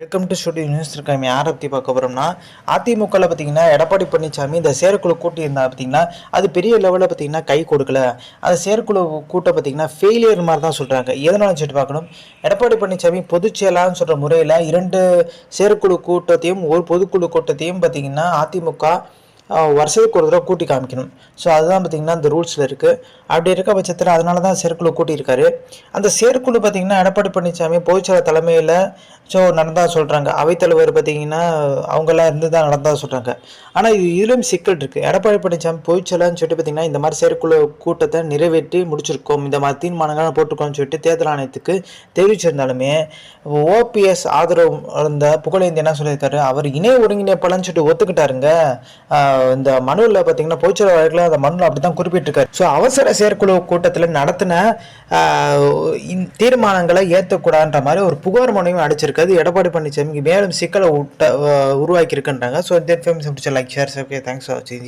Welcome to studio news இருக்காம யாரை பற்றி பார்க்க போகிறோம்னா அதிமுகவில் பார்த்தீங்கன்னா எடப்பாடி பழனிசாமி இந்த செயற்குழு கூட்டியிருந்தா பார்த்தீங்கன்னா அது பெரிய லெவலில் பார்த்தீங்கன்னா கை கொடுக்கல. அந்த செயற்குழு கூட்டம் பார்த்தீங்கன்னா ஃபெயிலியர் மாதிரி தான் சொல்கிறாங்க எதனால சொல்லிட்டு பார்க்கணும்? எடப்பாடி பழனிசாமி பொதுச்செயலான்னு சொல்கிற முறையில் இரண்டு செயற்குழு கூட்டத்தையும் ஒரு பொதுக்குழு கூட்டத்தையும் பார்த்தீங்கன்னா அதிமுக வருஷத்துக்கு ஒரு தடவை கூட்டி காமிக்கணும். ஸோ அதுதான் பார்த்திங்கன்னா அந்த ரூல்ஸில் இருக்குது அப்படி இருக்க பட்சத்தில் அதனால தான் செயற்குழு கூட்டியிருக்காரு. அந்த செயற்குழு பார்த்திங்கன்னா எடப்பாடி பழனிசாமி பொதுச்செயலர் தலைமையில் ஸோ நடந்ததாக சொல்கிறாங்க அவைத்தலைவர் பார்த்திங்கன்னா அவங்கெல்லாம் இருந்து தான் நடந்ததாக சொல்கிறாங்க ஆனால் இது இதுலேயும் சிக்கல் இருக்குது எடப்பாடி பழனிசாமி பொதுச்செயலர்னு சொல்லிட்டு பார்த்தீங்கன்னா இந்த மாதிரி செயற்குழு கூட்டத்தை நிறைவேற்றி முடிச்சிருக்கோம். இந்த மாதிரி தீர்மானங்களை போட்டிருக்கோம்னு சொல்லிட்டு தேர்தல் ஆணையத்துக்கு தெரிவிச்சிருந்தாலுமே ஓபிஎஸ் ஆதரவு இருந்த புகழேந்தி என்ன சொல்லியிருக்காரு? அவர் இணை ஒருங்கிணைப்பாளன்னு சொல்லிட்டு ஒத்துக்கிட்டாருங்க. இந்த மனுவில் பார்த்தீங்கன்னா பொதுச்செயலர் வழக்கில் அந்த மனுவில் அப்படி தான் குறிப்பிட்டிருக்காரு. ஸோ அவசர செயற்குழு கூட்டத்தில் நடத்தின தீர்மானங்களை ஏற்றக்கூடாதுன்ற மாதிரி ஒரு புகார் மனுவையும் அடிச்சிருக்காது எடப்பாடி பழனிசாமிக்கு மேலும் சிக்கலை விட்ட உருவாக்கி இருக்குன்றாங்க ஸோ இந்த அப்படி like share okay thanks for வாட்சிங்